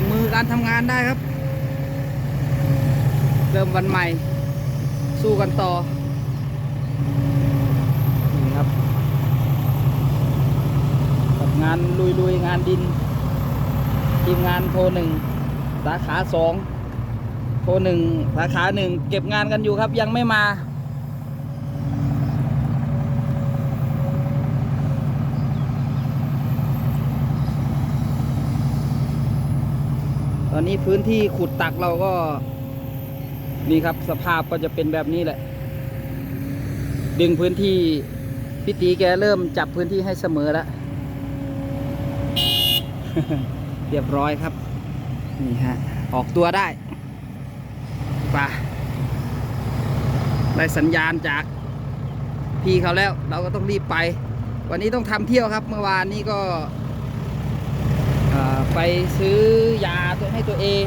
งมือการทำงานได้ครับ เริ่มวันใหม่ สู้กันต่อ นี่ครับกับงานลุยๆ งานดิน ทีมงานโทรหนึ่งสาขาสองโทรหนึ่งสาขาหนึ่งเก็บงานกันอยู่ครับยังไม่มา อนนี้พื้นที่ขุดตักเราก็ นี่ครับสภาพก็จะเป็นแบบนี้แหละ ดึงพื้นที่พี่ตีแกเริ่มจับพื้นที่ให้เสมอแล้วเรียบร้อยครับ นี่ฮะ ออกตัวได้ป่ะได้สัญญาณจากพี่เขาแล้ว เราก็ต้องรีบไป วันนี้ต้องทำเที่ยวครับ เมื่อวานนี้ก็ไปซื้อ ยาตัวให้ตัวเอง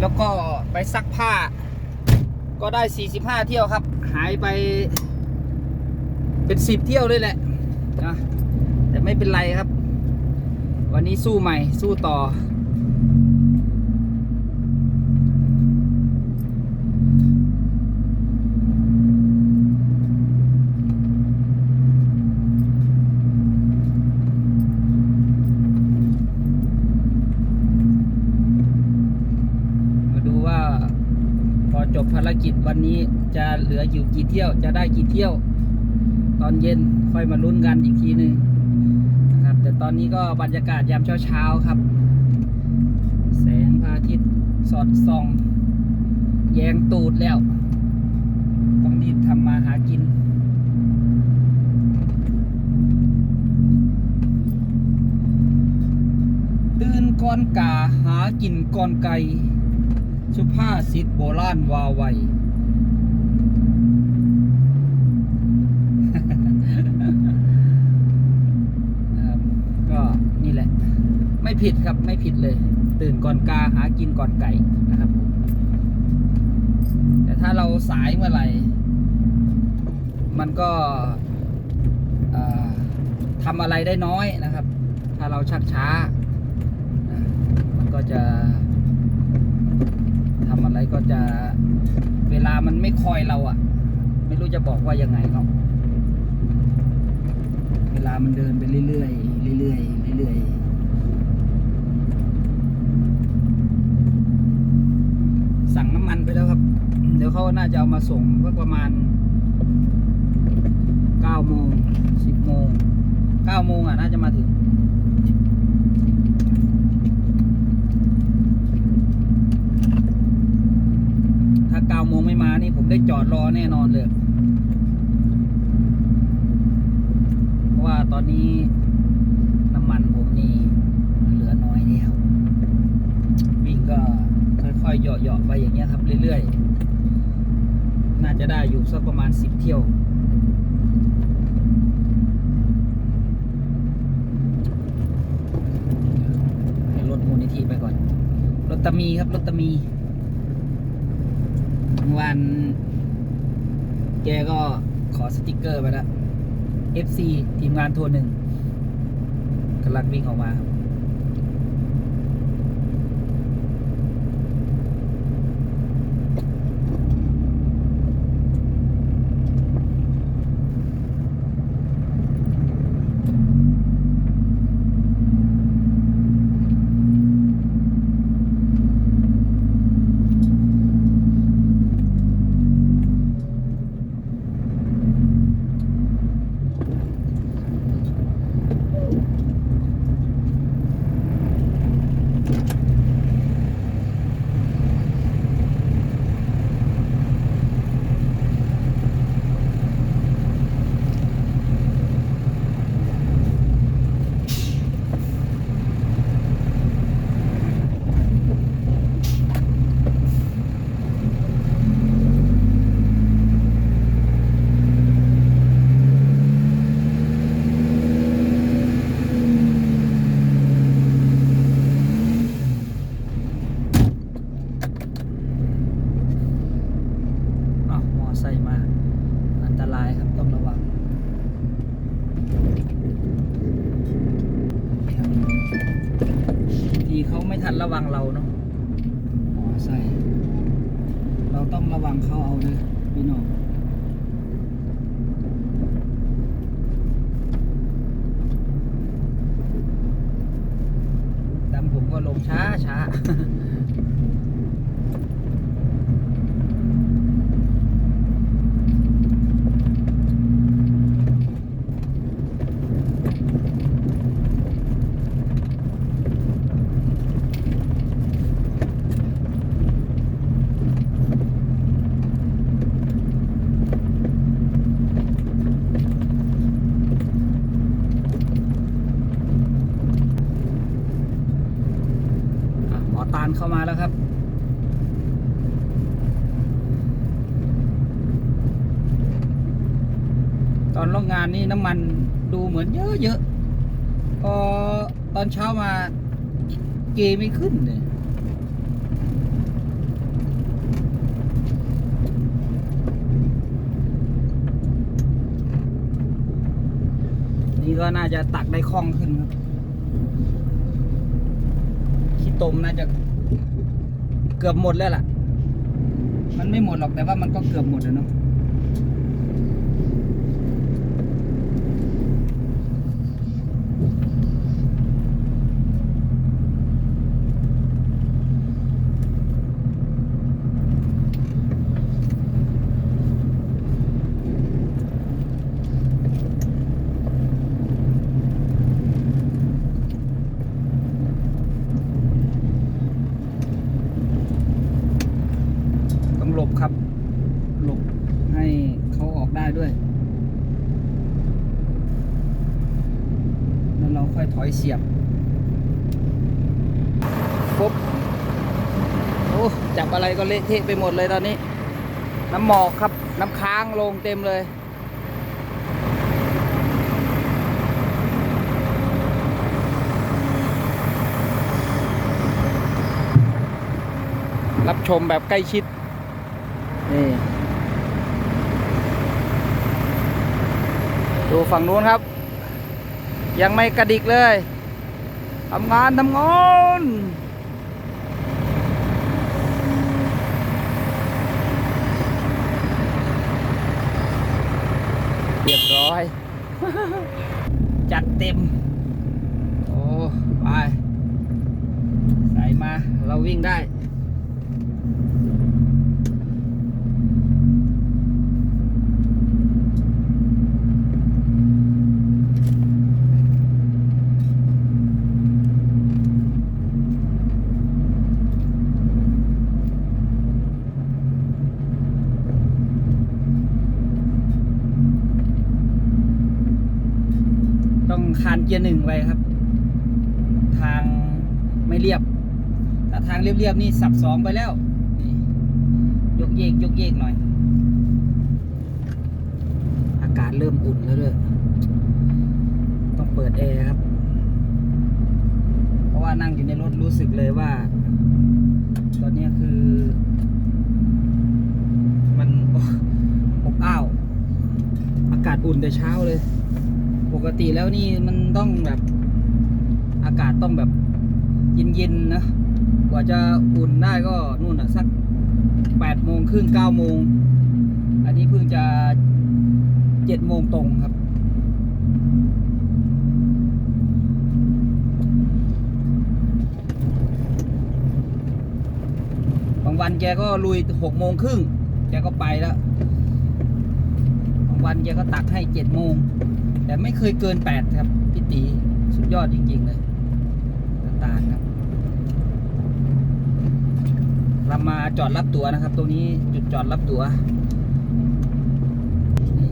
แล้วก็ไปซักผ้า ก็ได้ 45 เที่ยวครับ หายไปเป็น 10 เที่ยวเลยแหละนะแต่ไม่เป็นไรครับ วันนี้สู้ใหม่สู้ต่อ มาดูว่า พอจบภารกิจวันนี้ จะเหลืออยู่กี่เที่ยว จะได้กี่เที่ยว ตอนเย็นค่อยมาลุ้นกันอีกทีหนึ่งนะครับ แต่ตอนนี้ก็บรรยากาศยามเช้าๆครับ แสงพระอาทิตย์สอดส่อง แยงตูดแล้ว ต้องรีบทำมาหากินตื่นก่อนกาหากินก่อนไก่สุภาษิตโบราณวาไว ผิดครับไม่ผิดเลย ตื่นก่อนกาหากินก่อนไก่นะครับ แต่ถ้าเราสายเมื่อไหร่ มันก็ทำอะไรได้น้อยนะครับ ถ้าเราชักช้า มันก็จะทำอะไรก็จะเวลามันไม่คอยเราอะ่ะ ไม่รู้จะบอกว่ายังไงเนาะเวลามันเดินไปเรื่อยๆเรื่อยๆเรื่อยๆ สั่งน้ำมันไปแล้วครับ เดี๋ยวเขาน่าจะเอามาส่งก็ประมาณ9โมง10โมง9โมงอะน่าจะมาถึง ถ้า9โมงไม่มานี่ผมได้จอดรอแน่นอนเลย เพราะว่าตอนนี้ำมันผมนี่มันเหลือน้อยแล้ววิ่งก็ค่ อยๆเหยาะๆไปอย่างเงี้ยครับเรื่อยๆ น่าจะได้อยู่สักประมาณสิบเที่ยว ให้รถมูลนิธิไปก่อน รถตมีครับ รถตมี วันแกก็ขอสติกเกอร์ไปแล้ว FC ทีมงานทัวร์หนึ่งกำลังวิ่งออกมาครับ 查查 ตอนลงงานนี่น้ำมันดูเหมือนเยอะๆพอตอนเช้ามาเกไม่ขึ้นเลยนี่ก็น่าจะตักได้คล่องขึ้นครับขี้ตมน่าจะเกือบหมดแล้วล่ะ มันไม่หมดหรอกแต่ว่ามันก็เกือบหมดแล้วเนาะ ต้องหลบครับ หลบให้เขาออกได้ด้วย แล้วเราค่อยถอยเสียบปุ๊บโอ้จับอะไรก็เละเทะไปหมดเลยตอนนี้ น้ำหมอกครับ น้ำค้างลงเต็มเลยรับชมแบบใกล้ชิด นี่ ดูฝั่งนู้นครับ ยังไม่กระดิกเลยทำงานทำงานเรียบร้อย จัดเต็ม โอ้ ไป ใส่มา เราวิ่งได้ คานเกียร์หนึ่งไว้ครับ ทางไม่เรียบถ้าทางเรียบๆนี่สับสองไปแล้วนี่ยกเยกยกเยกหน่อย อากาศเริ่มอุ่นแล้วด้วยต้องเปิดแอร์ครับ เพราะว่านั่งอยู่ในรถรู้สึกเลยว่า ตอนนี้คือ มันอบอ้าว อากาศอุ่นแต่เช้าเลย กติแล้วนี่มันต้องแบบอากาศต้องแบบเย็นๆนะกว่าจะอุ่นได้ก็นู่นอะสักแปดโมงครึ่งเก้าโมง อันนี้เพิ่งจะเจ็ดโมงตรงครับ บางวันแกก็ลุยหกโมงครึ่งแกก็ไปแล้ว บางวันแกก็ตักให้เจ็ดโมง แต่ไม่เคยเกินแปดครับพี่ตีสุดยอดจริง ๆ เลยน้ำตาลครับเรามาจอดรับตั๋วนะครับ ตรงนี้จุดจอดรับตั๋ว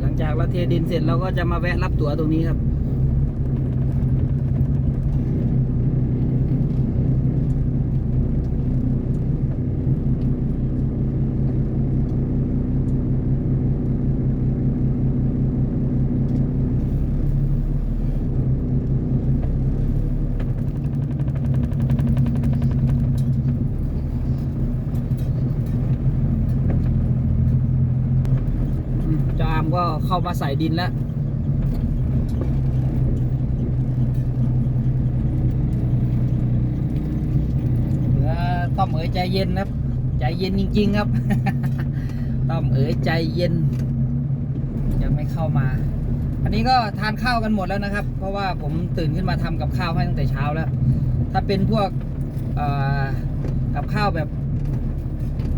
หลังจากเราเทดินเสร็จเราก็จะมาแวะรับตั๋วตรงนี้ครับ อืมเจ้าอามก็ เข้ามาใส่ดินแล้วต้อมเอ๋ยใจเย็นครับ ใจเย็นจริง ๆ ครับ ต้อมเอ๋ยใจเย็น ยังไม่เข้ามา อันนี้ก็ทานข้าวกันหมดแล้วนะครับ เพราะว่าผมตื่นขึ้นมาทำกับข้าวให้ตั้งแต่เช้าแล้ว ถ้าเป็นพวกกับข้าวแบบ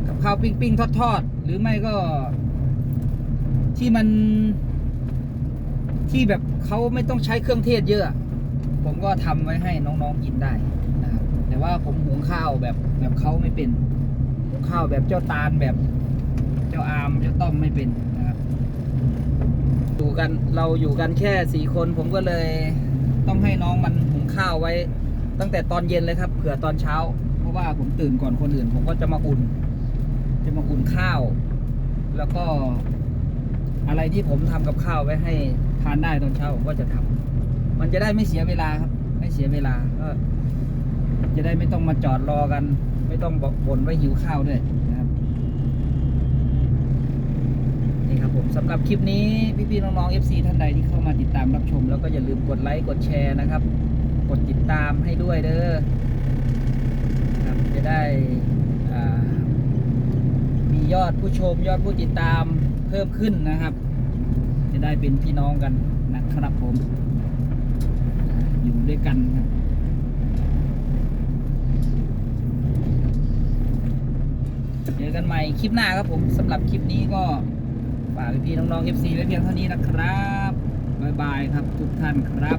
กับข้าวปิ้งปิ้งทอดทอดๆหรือไม่ก็ ที่มัน ที่แบบเขาไม่ต้องใช้เครื่องเทศเยอะ ผมก็ทำไว้ให้น้องๆกินได้นะครับแต่ว่าผมหุงข้าวแบบแบบเขาไม่เป็นหุงข้าวแบบเจ้าตาลแบบ เจ้าอามเจ้าต้อมไม่เป็นนะครับอยู่กันเราอยู่กันแค่สี่คน ผมก็เลยต้องให้น้องมันหุงข้าวไว้ ตั้งแต่ตอนเย็นเลยครับเผื่อตอนเช้า เพราะว่าผมตื่นก่อนคนอื่น ผมก็จะมาอุ่น จะมาอุ่นข้าว แล้วก็ อะไรที่ผมทำกับข้าวไว้ให้ทานได้ตอนเช้าผมก็จะทำมันจะได้ไม่เสียเวลาครับ ไม่เสียเวลาก็จะได้ไม่ต้องมาจอดรอกัน ไม่ต้องบอกบ่นว่าหิวข้าวด้วยนะครับนี่ครับผมสำหรับคลิปนี้พี่ๆน้องๆ FC ท่านใดที่เข้ามาติดตามรับชม แล้วก็อย่าลืมกดไลค์กดแชร์นะครับ กดติดตามให้ด้วยเด้อครับจะได้มียอดผู้ชมยอดผู้ติดตาม พิ่มขึ้นนะครับ จะได้เป็นพี่น้องกันนะครับผมอยู่ด้วยกันครับเจอกันใหม่คลิปหน้าครับผมสำหรับคลิปนี้ก็ฝากพี่ๆน้องๆ FC ไว้เพียงเท่านี้นะครับ บ๊ายบายครับทุกท่านครับ